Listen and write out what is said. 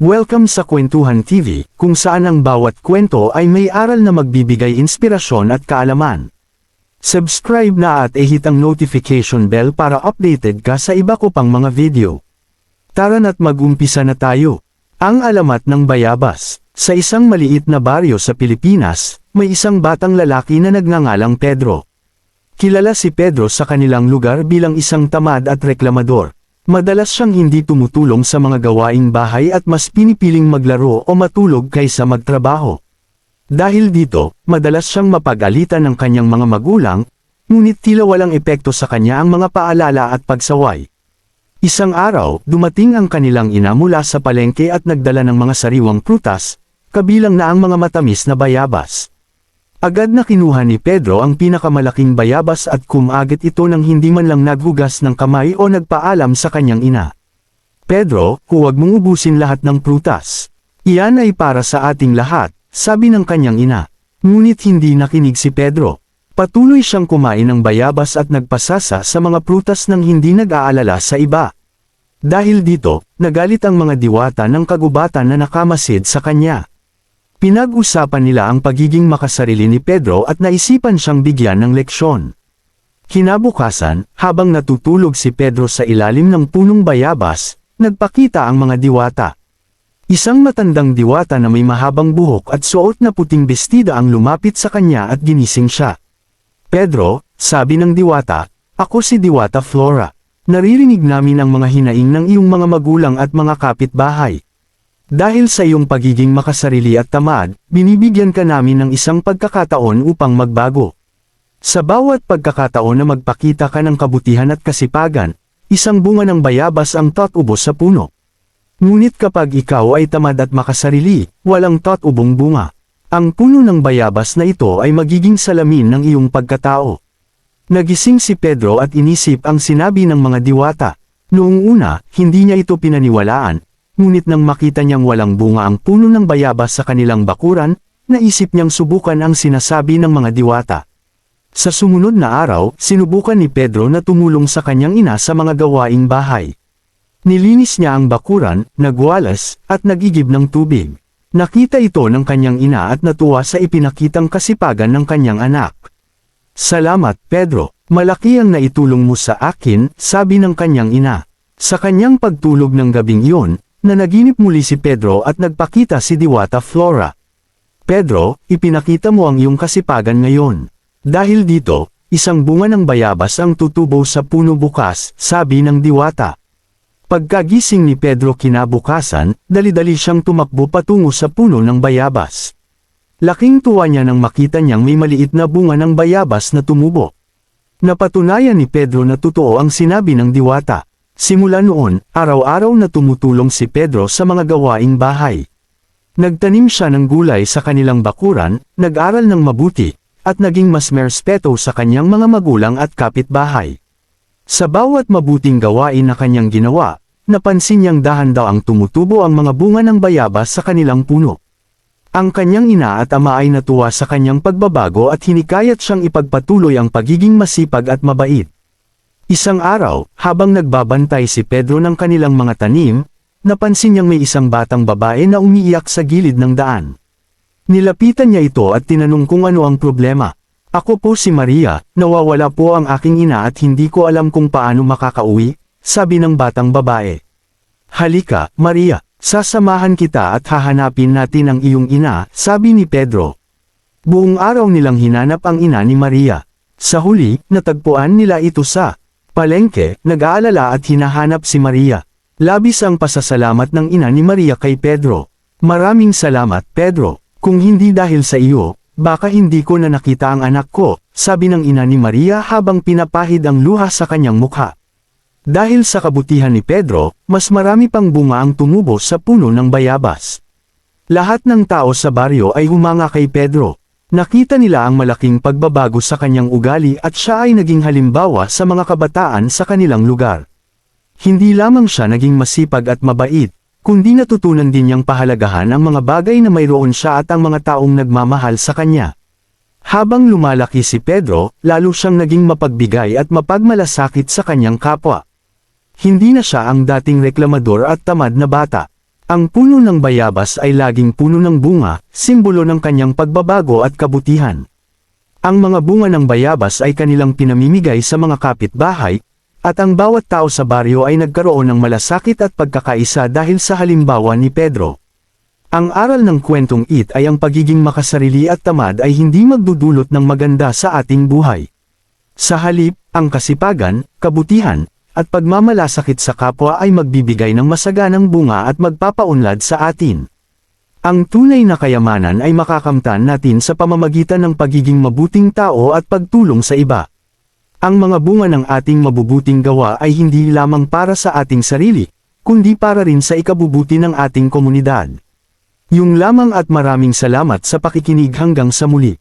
Welcome sa Kwentuhan TV, kung saan ang bawat kwento ay may aral na magbibigay inspirasyon at kaalaman. Subscribe na at ihit ang notification bell para updated ka sa iba ko pang mga video. Tara na't mag-umpisa na tayo. Ang alamat ng bayabas. Sa isang maliit na baryo sa Pilipinas, may isang batang lalaki na nagngangalang Pedro. Kilala si Pedro sa kanilang lugar bilang isang tamad at reklamador. Madalas siyang hindi tumutulong sa mga gawaing bahay at mas pinipiling maglaro o matulog kaysa magtrabaho. Dahil dito, madalas siyang mapagalitan ng kanyang mga magulang, ngunit tila walang epekto sa kanya ang mga paalala at pagsaway. Isang araw, dumating ang kanilang ina mula sa palengke at nagdala ng mga sariwang prutas, kabilang na ang mga matamis na bayabas. Agad na kinuha ni Pedro ang pinakamalaking bayabas at kumagit ito nang hindi man lang naghugas ng kamay o nagpaalam sa kanyang ina. Pedro, huwag mong ubusin lahat ng prutas. Iyan ay para sa ating lahat, sabi ng kanyang ina. Ngunit hindi nakinig si Pedro. Patuloy siyang kumain ng bayabas at nagpasasa sa mga prutas nang hindi nag-aalala sa iba. Dahil dito, nagalit ang mga diwata ng kagubatan na nakamasid sa kanya. Pinag-usapan nila ang pagiging makasarili ni Pedro at naisipan siyang bigyan ng leksyon. Kinabukasan, habang natutulog si Pedro sa ilalim ng punong bayabas, nagpakita ang mga diwata. Isang matandang diwata na may mahabang buhok at suot na puting bestida ang lumapit sa kanya at ginising siya. Pedro, sabi ng diwata, ako si Diwata Flora. Naririnig namin ang mga hinaing ng iyong mga magulang at mga kapitbahay. Dahil sa iyong pagiging makasarili at tamad, binibigyan ka namin ng isang pagkakataon upang magbago. Sa bawat pagkakataon na magpakita ka ng kabutihan at kasipagan, isang bunga ng bayabas ang tot-ubos sa puno. Ngunit kapag ikaw ay tamad at makasarili, walang tot-ubong bunga. Ang puno ng bayabas na ito ay magiging salamin ng iyong pagkatao. Nagising si Pedro at inisip ang sinabi ng mga diwata. Noong una, hindi niya ito pinaniwalaan, ngunit nang makita niyang walang bunga ang puno ng bayabas sa kanilang bakuran, naisip niyang subukan ang sinasabi ng mga diwata. Sa sumunod na araw, sinubukan ni Pedro na tumulong sa kanyang ina sa mga gawaing bahay. Nilinis niya ang bakuran, nagwalas, at nagigib ng tubig. Nakita ito ng kanyang ina at natuwa sa ipinakitang kasipagan ng kanyang anak. Salamat, Pedro. Malaki ang naitulong mo sa akin, sabi ng kanyang ina. Sa kanyang pagtulog ng gabing iyon, nanaginip muli si Pedro at nagpakita si Diwata Flora. Pedro, ipinakita mo ang iyong kasipagan ngayon. Dahil dito, isang bunga ng bayabas ang tutubo sa puno bukas, sabi ng Diwata. Pagkagising ni Pedro kinabukasan, dali-dali siyang tumakbo patungo sa puno ng bayabas. Laking tuwa niya nang makita niyang may maliit na bunga ng bayabas na tumubo. Napatunayan ni Pedro na totoo ang sinabi ng diwata. Simula noon, araw-araw na tumutulong si Pedro sa mga gawaing bahay. Nagtanim siya ng gulay sa kanilang bakuran, nag-aral ng mabuti, at naging mas merespeto sa kanyang mga magulang at kapitbahay. Sa bawat mabuting gawain na kanyang ginawa, napansin niyang dahan daw ang tumutubo ang mga bunga ng bayabas sa kanilang puno. Ang kanyang ina at ama ay natuwa sa kanyang pagbabago at hinikayat siyang ipagpatuloy ang pagiging masipag at mabait. Isang araw, habang nagbabantay si Pedro ng kanilang mga tanim, napansin niyang may isang batang babae na umiiyak sa gilid ng daan. Nilapitan niya ito at tinanong kung ano ang problema. Ako po si Maria, nawawala po ang aking ina at hindi ko alam kung paano makakauwi, sabi ng batang babae. Halika, Maria, sasamahan kita at hahanapin natin ang iyong ina, sabi ni Pedro. Buong araw nilang hinanap ang ina ni Maria. Sa huli, natagpuan nila ito sa palengke, nag-aalala at hinahanap si Maria. Labis ang pasasalamat ng ina ni Maria kay Pedro. Maraming salamat, Pedro. Kung hindi dahil sa iyo, baka hindi ko na nakita ang anak ko, sabi ng ina ni Maria habang pinapahid ang luha sa kanyang mukha. Dahil sa kabutihan ni Pedro, mas marami pang bunga ang tumubo sa puno ng bayabas. Lahat ng tao sa baryo ay humanga kay Pedro. Nakita nila ang malaking pagbabago sa kanyang ugali at siya ay naging halimbawa sa mga kabataan sa kanilang lugar. Hindi lamang siya naging masipag at mabait, kundi natutunan din niyang pahalagahan ang mga bagay na mayroon siya at ang mga taong nagmamahal sa kanya. Habang lumalaki si Pedro, lalo siyang naging mapagbigay at mapagmalasakit sa kanyang kapwa. Hindi na siya ang dating reklamador at tamad na bata. Ang puno ng bayabas ay laging puno ng bunga, simbolo ng kanyang pagbabago at kabutihan. Ang mga bunga ng bayabas ay kanilang pinamimigay sa mga kapitbahay, at ang bawat tao sa baryo ay nagkaroon ng malasakit at pagkakaisa dahil sa halimbawa ni Pedro. Ang aral ng kwentong it ay ang pagiging makasarili at tamad ay hindi magdudulot ng maganda sa ating buhay. Sa halip, ang kasipagan, kabutihan, at pagmamalasakit sa kapwa ay magbibigay ng masaganang bunga at magpapaunlad sa atin. Ang tunay na kayamanan ay makakamtan natin sa pamamagitan ng pagiging mabuting tao at pagtulong sa iba. Ang mga bunga ng ating mabubuting gawa ay hindi lamang para sa ating sarili, kundi para rin sa ikabubuti ng ating komunidad. Yung lamang at maraming salamat sa pakikinig hanggang sa muli.